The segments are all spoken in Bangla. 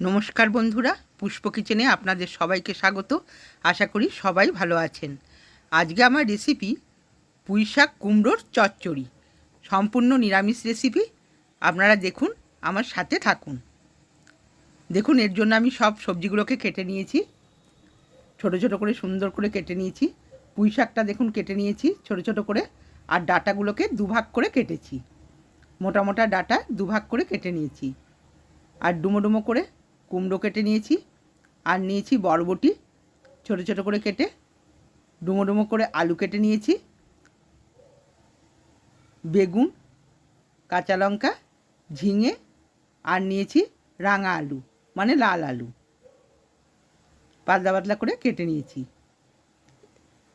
নমস্কার বন্ধুরা, পুষ্প কিচেনে আপনাদের সবাইকে স্বাগত। আশা করি সবাই ভালো আছেন। আজকে আমার রেসিপি পুঁই শাক কুমড়োর চচ্চড়ি। সম্পূর্ণ নিরামিষ রেসিপি আপনারা দেখুন, আমার সাথে থাকুন। দেখুন, এর জন্য আমি সব সবজিগুলোকে কেটে নিয়েছি। ছোট ছোট করে সুন্দর করে কেটে নিয়েছি। পুঁই শাকটা দেখুন, কেটে নিয়েছি ছোট ছোট করে, আর ডাটাগুলোকে দুভাগ করে কেটেছি। মোটা মোটা ডাটা দুভাগ করে কেটে নিয়েছি। আর ডুমো ডুমো করে কুমড়ো কেটে নিয়েছি আর নিয়েছি বরবটি। ছোট ছোট করে কেটে ডুমো ডুমো করে আলু কেটে নিয়েছি। বেগুন, কাঁচা লঙ্কা, ঝিঙে আর নিয়েছি রাঙা আলু মানে লাল আলু। পাতলা পাতলা করে কেটে নিয়েছি।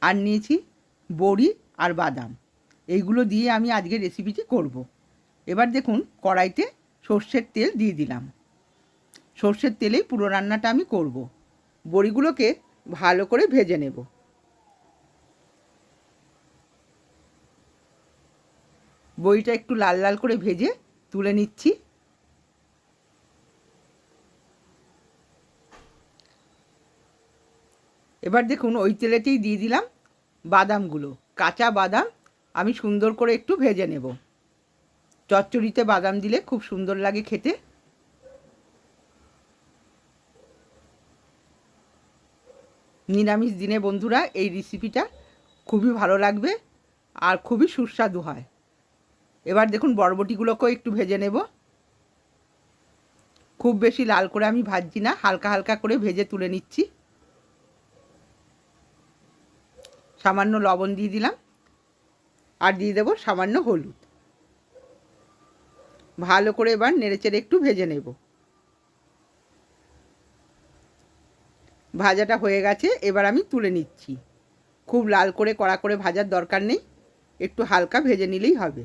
আর নিয়েছি বড়ি আর বাদাম। এইগুলো দিয়ে আমি আজকে রেসিপিটি করব। এবার দেখুন কড়াইতে সর্ষের তেল দিয়ে দিলাম। সর্ষের তেলেই পুরো রান্নাটা আমি করব। বড়িগুলোকে ভালো করে ভেজে নেব। বড়িটা একটু লাল লাল করে ভেজে তুলে নিচ্ছি। এবার দেখুন, ওই তেলেতেই দিয়ে দিলাম বাদামগুলো। কাঁচা বাদাম আমি সুন্দর করে একটু ভেজে নেব। চচ্চড়িতে বাদাম দিলে খুব সুন্দর লাগে খেতে। নিরামিষ দিনে বন্ধুরা এই রেসিপিটা খুবই ভালো লাগবে আর খুবই সুস্বাদু হয়। এবার দেখুন বরবটিগুলোকেও একটু ভেজে নেব। খুব বেশি লাল করে আমি ভাজছি না, হালকা হালকা করে ভেজে তুলে নিচ্ছি। সামান্য লবণ দিয়ে দিলাম আর দিয়ে দেবো সামান্য হলুদ। ভালো করে এবার নেড়েচেড়ে একটু ভেজে নেব। ভাজাটা হয়ে গেছে, এবার আমি তুলে নিচ্ছি। খুব লাল করে, কড়া করে ভাজার দরকার নেই, একটু হালকা ভেজে নিলেই হবে।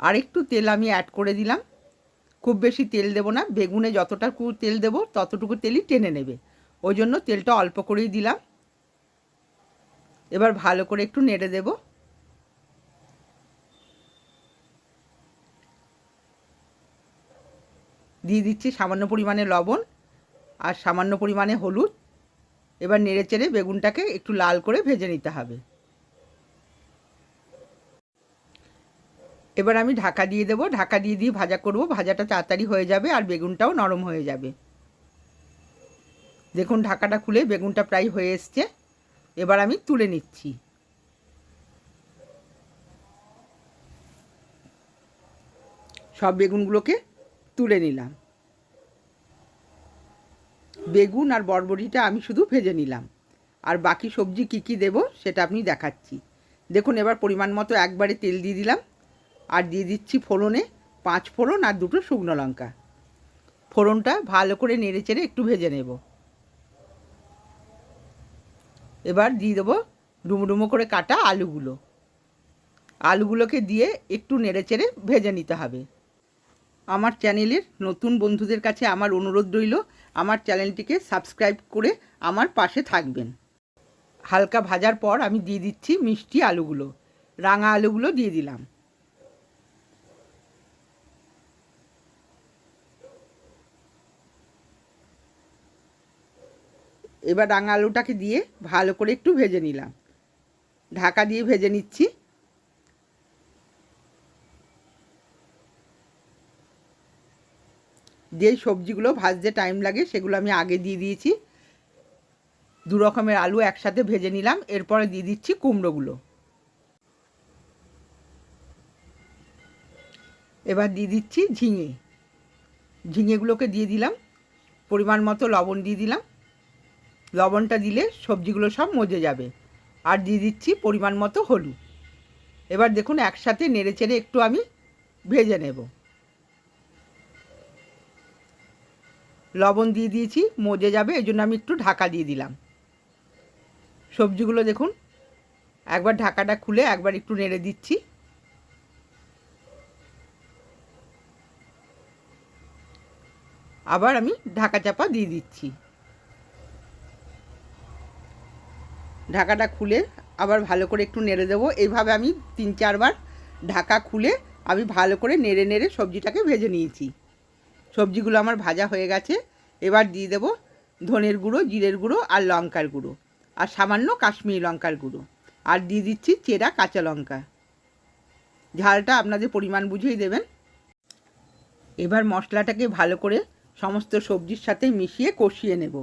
আর একটু তেল আমি অ্যাড করে দিলাম। খুব বেশি তেল দেবো না, বেগুনে যতটা তেল দেবো, ততটুকু তেলই টেনে নেবে। ওই জন্য তেলটা অল্প করেই দিলাম। এবার ভালো করে একটু নেড়ে দেব। দিয়ে দিচ্ছি সামান্য পরিমাণে লবণ আর সামান্য পরিমাণে হলুদ। এবার নেড়ে চেড়ে বেগুনটাকে একটু লাল করে ভেজে নিতে হবে। এবার আমি ঢাকা দিয়ে দেবো। ঢাকা দিয়ে দিয়ে ভাজা করব। ভাজাটা তাড়াতাড়ি হয়ে যাবে আর বেগুনটাও নরম হয়ে যাবে। দেখুন ঢাকাটা খুলে বেগুনটা প্রায় হয়ে এসছে। এবার আমি তুলে নিচ্ছি। সব বেগুনগুলোকে তুলে নিলাম। বেগুন আর বরবটিটা আমি শুধু ভেজে নিলাম। আর বাকি সবজি কি কি দেব সেটা আপনি দেখাচ্ছি। দেখুন, এবার পরিমাণ মতো একবারে তেল দিয়ে দিলাম। আর দিয়ে দিচ্ছি ফোড়নে পাঁচ ফোড়ন আর দুটো শুকনো লঙ্কা। ফোড়নটা ভালো করে নেড়ে চেড়ে একটু ভেজে নেব। এবার দিয়ে দেবো ডুমো করে কাটা আলুগুলো। আলুগুলোকে দিয়ে একটু নেড়ে চেড়ে ভেজে নিতে হবে। আমার চ্যানেলের নতুন বন্ধুদের কাছে আমার অনুরোধ রইল, আমার চ্যানেলটিকে সাবস্ক্রাইব করে আমার পাশে থাকবেন। হালকা ভাজার পর আমি দিয়ে দিচ্ছি মিষ্টি আলুগুলো। রাঙা আলুগুলো দিয়ে দিলাম। এবার রাঙা আলুটাকে দিয়ে ভালো করে একটু ভেজে নিলাম। ঢাকা দিয়ে ভেজে নিচ্ছি। যেই সবজিগুলো ভাজতে টাইম লাগে, সেগুলো আমি আগে দিয়ে দিয়েছি। দু রকমের আলু একসাথে ভেজে নিলাম, এরপরে দিয়ে দিচ্ছি কুমড়োগুলো। এবার দিয়ে দিচ্ছি ঝিঙে। ঝিঙেগুলোকে দিয়ে দিলাম, পরিমাণ মতো লবণ দিয়ে দিলাম। লবণটা দিলে সবজিগুলো সব মজে যাবে। আর দিয়ে দিচ্ছি পরিমাণ মতো হলুদ। এবার দেখুন, একসাথে নেড়ে চেড়ে একটু আমি ভেজে নেব। লবণ দিয়ে দিয়েছি, মজে যাবে, এই জন্য আমি একটু ঢাকা দিয়ে দিলাম। সবজিগুলো দেখুন, একবার ঢাকাটা খুলে একবার একটু নেড়ে দিচ্ছি। আবার আমি ঢাকা চাপা দিয়ে দিচ্ছি। ঢাকাটা খুলে আবার ভালো করে একটু নেড়ে দেবো। এইভাবে আমি তিন চারবার ঢাকা খুলে আমি ভালো করে নেড়ে নেড়ে সবজিটাকে ভেজে নিয়েছি। সবজিগুলো আমার ভাজা হয়ে গেছে। এবার দিয়ে দেবো ধনের গুঁড়ো, জিরের গুঁড়ো আর লঙ্কার গুঁড়ো। আর সামান্য কাশ্মীরি লঙ্কার গুঁড়ো। আর দিয়ে দিচ্ছি চেরা কাঁচা লঙ্কা। ঝালটা আপনাদের পরিমাণ বুঝেই দেবেন। এবার মশলাটাকে ভালো করে সমস্ত সবজির সাথে মিশিয়ে কষিয়ে নেব।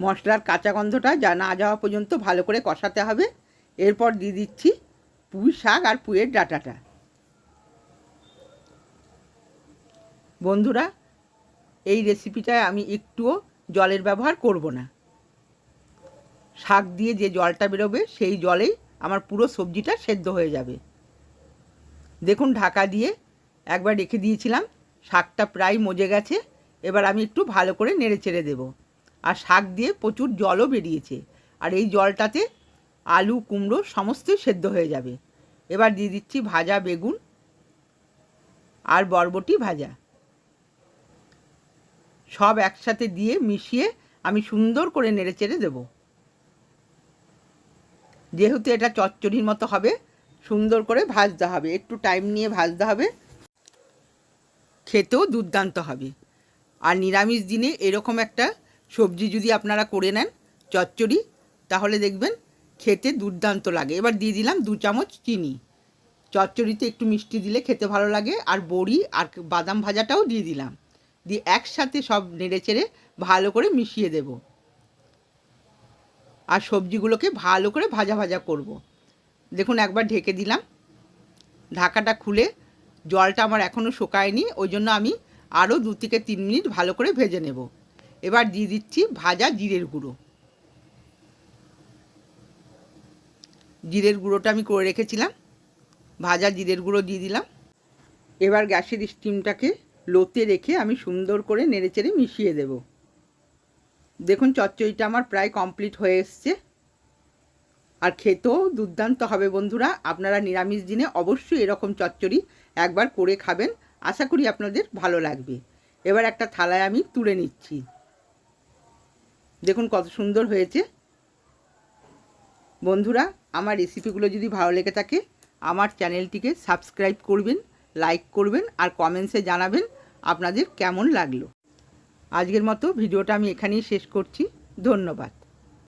মশলার কাঁচা গন্ধটা যা না যাওয়া পর্যন্ত ভালো করে কষাতে হবে। এরপর দিয়ে দিচ্ছি পুঁই শাক আর পুঁয়ের ডাঁটাটা। বন্ধুরা, এই রেসিপিটায় আমি একটুও জলের ব্যবহার করব না। শাক দিয়ে যে জলটা বেরোবে, সেই জলেই আমার পুরো সবজিটা সেদ্ধ হয়ে যাবে। দেখুন, ঢাকা দিয়ে একবার রেখে দিয়েছিলাম, শাকটা প্রায় মজে গেছে, এবার আমি একটু ভালো করে নেড়ে চেড়ে দেবো। আর শাক দিয়ে প্রচুর জলও বেরিয়েছে, আর এই জলটাতে আলু, কুমড়ো সমস্তই সেদ্ধ হয়ে যাবে। এবার দিয়ে দিচ্ছি ভাজা বেগুন আর বরবটি ভাজা। সব একসাথে দিয়ে মিশিয়ে আমি সুন্দর করে নেড়ে চেড়ে দেবো। যেহেতু এটা চচ্চড়ির মতো হবে, সুন্দর করে ভাজতে হবে। একটু টাইম নিয়ে ভাজতে হবে। খেতেও দুর্দান্ত হবে। আর নিরামিষ দিনে এরকম একটা সবজি যদি আপনারা করে নেন চচ্চড়ি, তাহলে দেখবেন খেতে দুর্দান্ত লাগে। এবার দিয়ে দিলাম দু চামচ চিনি। চচ্চড়িতে একটু মিষ্টি দিলে খেতে ভালো লাগে। আর বড়ি আর বাদাম ভাজাটাও দিয়ে দিলাম। দিয়ে একসাথে সব নেড়ে চেড়ে ভালো করে মিশিয়ে দেব। আর সবজিগুলোকে ভালো করে ভাজা ভাজা করব। দেখুন, একবার ঢেকে দিলাম। ঢাকাটা খুলে জলটা আমার এখনও শুকায়নি, ওই জন্য আমি আরও দু থেকে তিন মিনিট ভালো করে ভেজে নেব। এবার দিয়ে দিচ্ছি ভাজা জিরের গুঁড়ো। জিরের গুঁড়োটা আমি করে রেখেছিলাম। ভাজা জিরের গুঁড়ো দিয়ে দিলাম। এবার গ্যাসের স্টিমটাকে লোতে রেখে আমি সুন্দর করে নেড়েচেড়ে মিশিয়ে দেব। দেখুন, চচ্চড়িটা আমার প্রায় কমপ্লিট হয়ে এসছে। আর খেতেও দুর্দান্ত হবে বন্ধুরা। আপনারা নিরামিষ দিনে অবশ্যই এরকম চচ্চড়ি একবার করে খাবেন। আশা করি আপনাদের ভালো লাগবে। এবার একটা থালায় আমি তুলে নিচ্ছি। দেখুন, কত সুন্দর হয়েছে। বন্ধুরা, আমার রেসিপিগুলো যদি ভালো লেগে থাকে, আমার চ্যানেলটিকে সাবস্ক্রাইব করবেন লাইক করবেন, আর কমেন্টসে জানাবেন। আপনাদের কেমন লাগল? আজকের মতো ভিডিওটা আমি এখানেই শেষ করছি। ধন্যবাদ।